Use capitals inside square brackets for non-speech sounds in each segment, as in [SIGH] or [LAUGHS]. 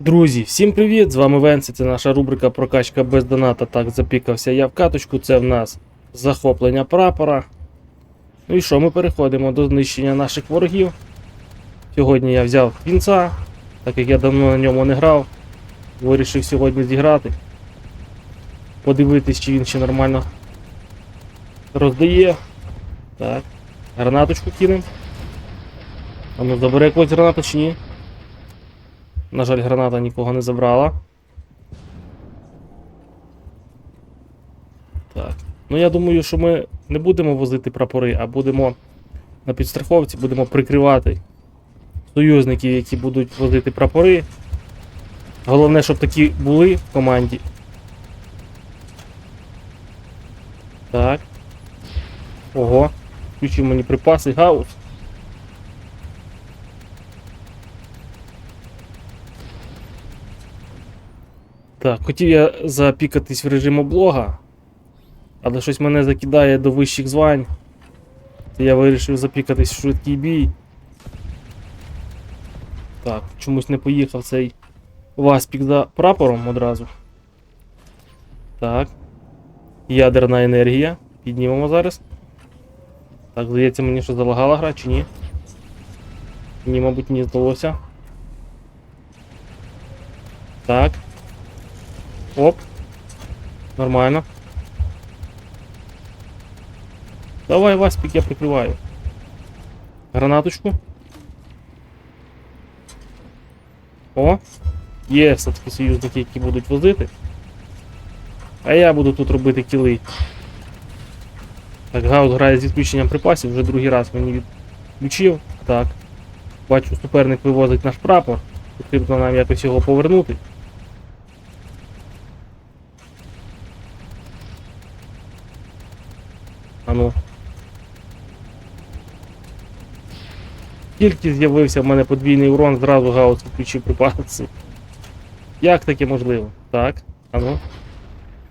Друзі, всім привіт! З вами Венці. Це наша рубрика Прокачка без доната. Так, запікався я в каточку. Це в нас захоплення прапора. Ну і що, ми переходимо до знищення наших ворогів. Сьогодні я взяв кінця, так як я давно на ньому не грав. Вирішив сьогодні зіграти. Подивитись, чи він ще нормально роздає. Так. Гранаточку кинемо. А ну забере якусь гранату чи ні? На жаль, граната нікого не забрала. Так. Ну я думаю, що ми не будемо возити прапори, а будемо на підстраховці, будемо прикривати союзників, які будуть возити прапори. Головне, щоб такі були в команді. Так. Ого. Включив мені припаси, гаус. Так, хотів я запікатись в режим облога, але щось мене закидає до вищих звань. То я вирішив запікатись в швидкий бій. Так, чомусь не поїхав цей Васпік за прапором одразу. Так. Ядерна енергія. Піднімемо зараз. Так, здається, мені що залагала гра чи ні? Ні, мабуть, не здалося. Так. Оп. Нормально. Давай, Васпік, я прикриваю. Гранаточку. О! Є все-таки союзники, які будуть возити. А я буду тут робити кіли. Так, Гаус грає з відключенням припасів, вже другий раз мені відключив. Так. Бачу, суперник вивозить наш прапор. Потрібно нам якось його повернути. А ну. Тільки з'явився в мене подвійний урон, зразу гаус включив припаси. Як таке можливо? Так, а ну.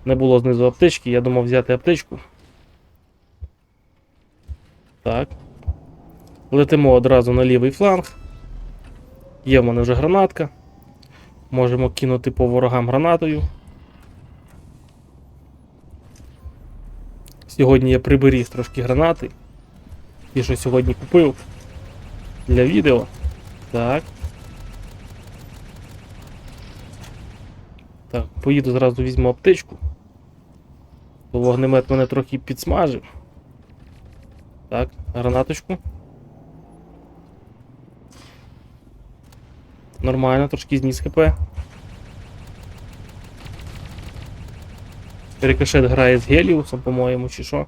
Не було знизу аптечки, я думав взяти аптечку. Так. Летимо одразу на лівий фланг. Є в мене вже гранатка. Можемо кинути по ворогам гранатою. Сьогодні я приберіг трошки гранати. Ті, що сьогодні купив для відео. Так. Так, поїду зразу візьму аптечку. Бо вогнемет мене трохи підсмажив. Так, гранаточку. Нормально, трошки зніс хп. Рикошет грає з Геліусом, по-моєму, чи що.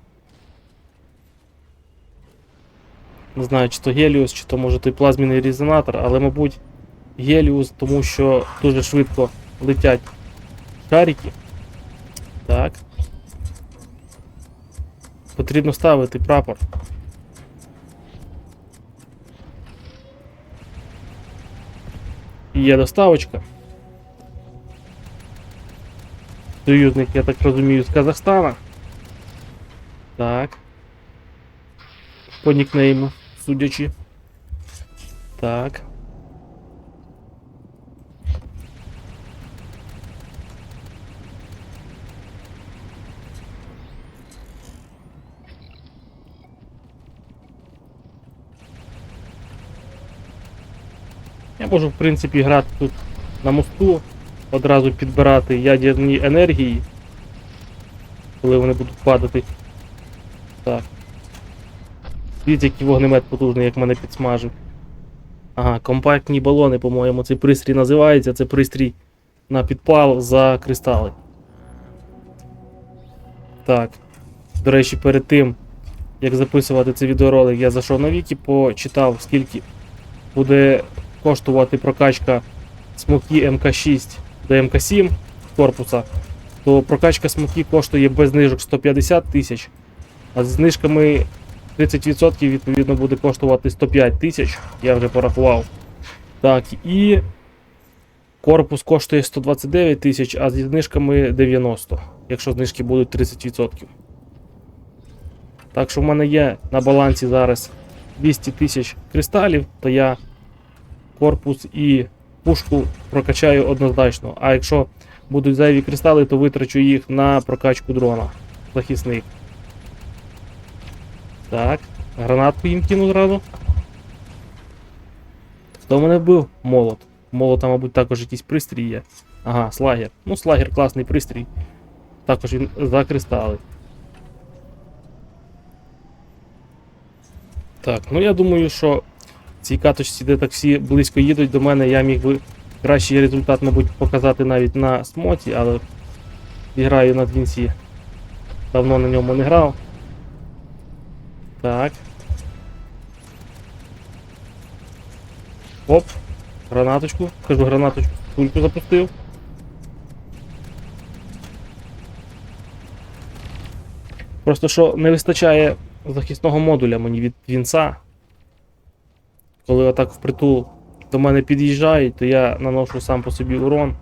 Не знаю, чи то Геліус, чи то може той плазміний резонатор, але, мабуть, Геліус, тому що дуже швидко летять шарики. Так. Потрібно ставити прапор. Є доставочка. Союзник, я так розумію, з Казахстана. Так. По нікнейму, судячи. Так. Я можу, в принципі, грати тут на мосту, одразу підбирати ядерні енергії, коли вони будуть падати. Так. Дивіться, який вогнемет потужний, як мене підсмажив. Ага, компактні балони, по-моєму, цей пристрій називається. Це пристрій на підпал за кристали. Так. До речі, перед тим, як записувати цей відеоролик, я зайшов на віки, почитав, скільки буде коштувати прокачка смоки МК6 до МК7 корпуса, то прокачка смоки коштує без знижок 150 тисяч, а з знижками 30% відповідно буде коштувати 105 тисяч, я вже порахував. Так, і корпус коштує 129 тисяч, а зі знижками 90, якщо знижки будуть 30%. Так що в мене є на балансі зараз 200 тисяч кристалів, то я корпус і пушку прокачаю однозначно. А якщо будуть зайві кристали, то витрачу їх на прокачку дрона. Захисник. Так, гранатку їм кину зразу. Хто мене вбив? Молот. Молота, мабуть, також якийсь пристрій є. Ага, слагер. Ну, слагер класний пристрій. Також він за кристали. Так, ну я думаю, що цій каточці, де так всі близько їдуть до мене, я міг би кращий результат, мабуть, показати навіть на смоті, але граю на двінці. Давно на ньому не грав. Так. Оп. Гранаточку. Кажу гранаточку. Пульку запустив. Просто що не вистачає захисного модуля мені від вінца. Коли отак впритул до мене під'їжджають, то я наношу сам по собі урон.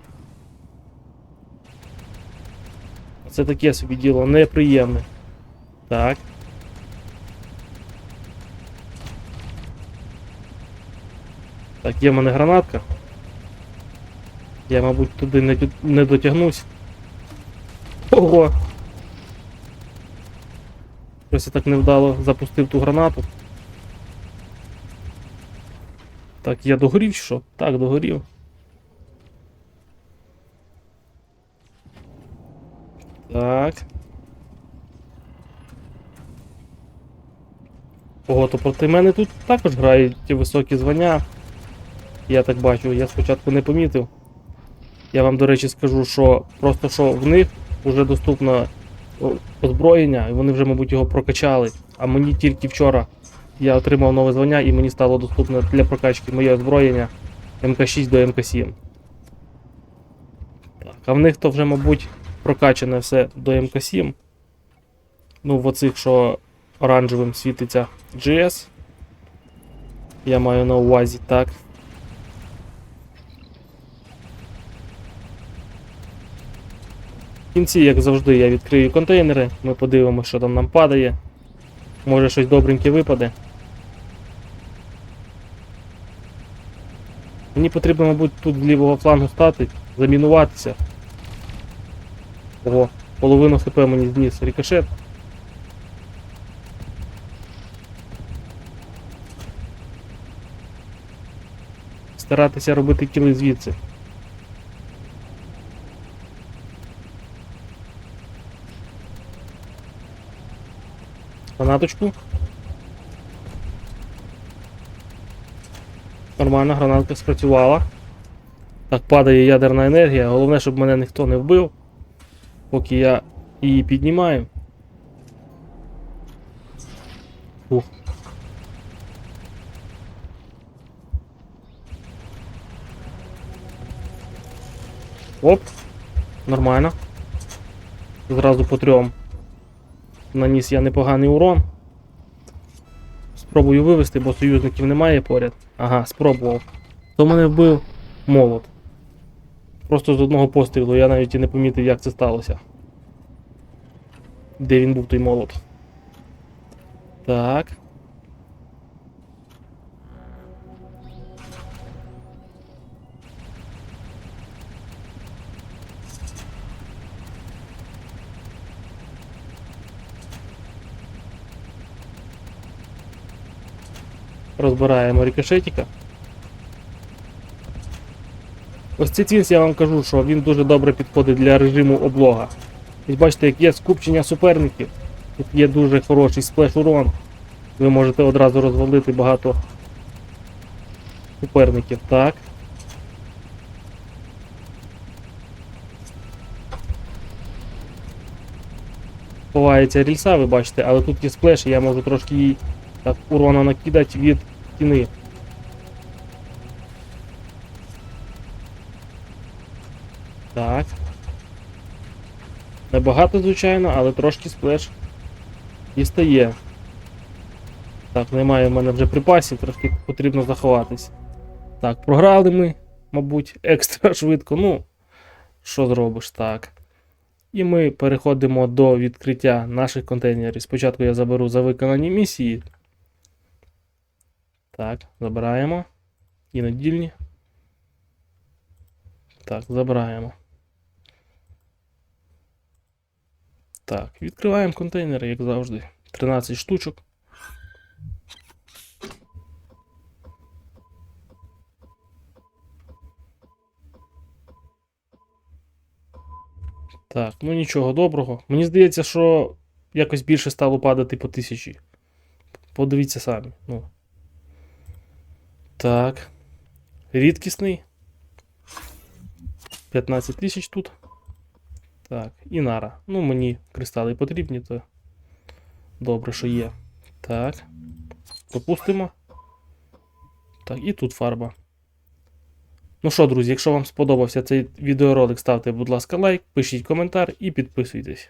Це таке собі діло неприємне. Так. Так, є в мене гранатка. Я, мабуть, туди не, не дотягнусь. Ого! Щось я так невдало запустив ту гранату. Так, я догорів що? Так, догорів. Так. Ого, то проти мене тут також грають ті високі звання. Я так бачу, я спочатку не помітив. Я вам, до речі, скажу, що просто що в них вже доступно озброєння, і вони вже, мабуть, його прокачали. А мені тільки вчора я отримав нове звання і мені стало доступно для прокачки моє озброєння МК6 до МК7. Так, а в них то вже, мабуть, прокачане все до МК7. Ну, в оцих, що оранжевим світиться GS. Я маю на увазі, так. В кінці, як завжди, я відкрию контейнери, ми подивимося, що там нам падає. Може щось добреньке випаде. Мені потрібно, мабуть, тут з лівого флангу стати, замінуватися. Ого, половину хп мені зніс рикошет. Старатися робити кіли звідси. Гранаточку. Нормально, гранатка спрацювала. Так, падає ядерна енергія. Головне, щоб мене ніхто не вбив. Поки я її піднімаю. Фух. Оп. Нормально. Зразу по трьом. Наніс я непоганий урон. Спробую вивести, бо союзників немає поряд. Ага, спробував. То мене вбив молот. Просто з одного пострілу, я навіть і не помітив, як це сталося. Де він був той молот. Так. Розбираємо рикошетика. Ось цей твінс я вам кажу, що він дуже добре підходить для режиму облога. І бачите, як є скупчення суперників, тут є дуже хороший сплеш урон. Ви можете одразу розвалити багато суперників. Так. Ховається рільса, ви бачите, але тут є сплеш, і я можу трошки їй так урона накидати від стіни. Так. Небагато, звичайно, але трошки сплеш дістає. Так, немає в мене вже припасів, трошки потрібно заховатись. Так, програли ми, мабуть, [LAUGHS] екстра швидко. Ну, що зробиш так. І ми переходимо до відкриття наших контейнерів. Спочатку я заберу за виконані місії. Так, забираємо. І надільні. Так, забираємо. Так, відкриваємо контейнери, як завжди. 13 штучок. Так, ну нічого доброго. Мені здається, що якось більше стало падати по тисячі. Подивіться самі. Ну. Так. Рідкісний. 15 тисяч тут. Так, і нара. Ну, мені кристали потрібні, то добре, що є. Так. Пропустимо. Так, і тут фарба. Ну що, друзі, якщо вам сподобався цей відеоролик, ставте, будь ласка, лайк, пишіть коментар і підписуйтесь.